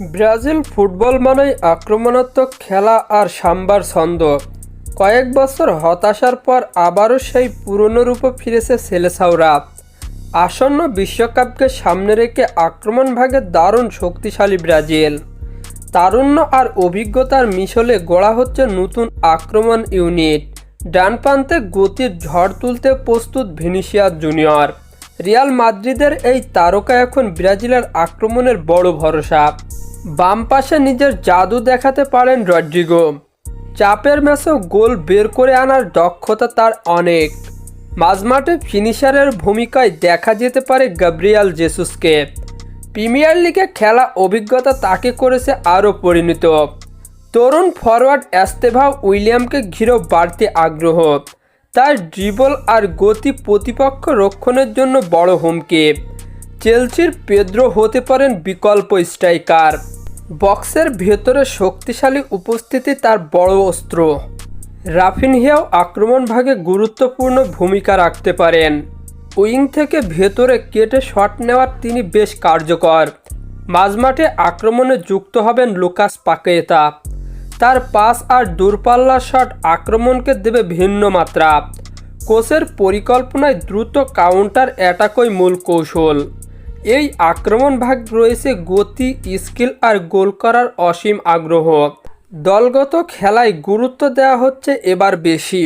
Brazil football মানেই আক্রমণাত্মক খেলা আর সাম্বার ছন্দ। কয়েক বছর হতাশার পর আবারও সেই পুরনো রূপে ফিরেছে সেলেসাওরা আসন্ন বিশ্বকাপকে সামনে রেখে আক্রমণ ভাগে দারুণ শক্তিশালী ব্রাজিল। তারুণ্য আর অভিজ্ঞতার মিশলে গড়া হচ্ছে নতুন আক্রমণ ইউনিট। ডান প্রান্তে গতির ঝড় তুলতে প্রস্তুত ভিনিসিয়াস জুনিয়র। রিয়াল মাদ্রিদের এই তারকা এখন ব্রাজিলের আক্রমণের বড় ভরসা। বাম পাশে নিজের জাদু দেখাতে পারেন রড্রিগো। চাপের ম্যাচেও গোল বের করে আনার দক্ষতা তার অনেক। মাঝমাঠে ফিনিশারের ভূমিকায় দেখা যেতে পারে গাব্রিয়াল জেসুসকে। প্রিমিয়ার লিগে খেলা অভিজ্ঞতা তাকে করেছে আরও পরিণত। তরুণ ফরওয়ার্ড অ্যাস্তেভা উইলিয়ামকে ঘিরেও বাড়তে আগ্রহ। তার ড্রিবল আর গতি প্রতিপক্ষ রক্ষণের জন্য বড় হুমকি। চেলসির পেদ্রো হতে পারেন বিকল্প স্ট্রাইকার। বক্সের ভেতরে শক্তিশালী উপস্থিতি তার বড় অস্ত্র। রাফিনহিয়াও আক্রমণ ভাগে গুরুত্বপূর্ণ ভূমিকা রাখতে পারেন। উইং থেকে ভেতরে কেটে শট নেওয়ার তিনি বেশ কার্যকর। মাঝমাঠে আক্রমণে যুক্ত হবেন লুকাস পাকেতা। তার পাস আর দূরপাল্লার শট আক্রমণকে দেবে ভিন্ন মাত্রা। কোচের পরিকল্পনায় দ্রুত কাউন্টার অ্যাটাকই মূল কৌশল। এই আক্রমণ ভাগ রয়েছে গতি, স্কিল আর গোল করার অসীম আগ্রহ। দলগত খেলায় গুরুত্ব দেওয়া হচ্ছে এবার বেশি।